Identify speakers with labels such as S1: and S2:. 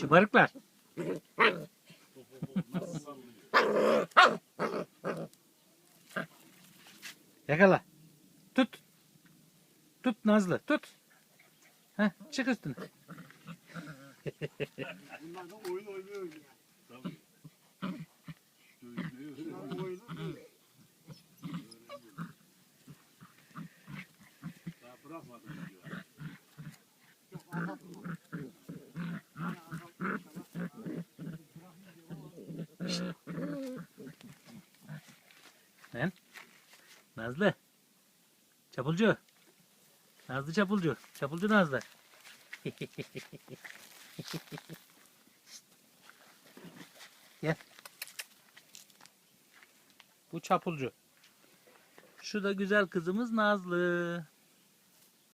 S1: Şımarıklar. Yakala. Tut. Tut Nazlı tut. Heh, çık üstüne.
S2: Bunlar da oyun oynuyor ya.
S3: Bırakmadım.
S1: Nazlı. Çapulcu. Nazlı çapulcu. Çapulcu Nazlı. Gel. Bu çapulcu. Şu da güzel kızımız Nazlı.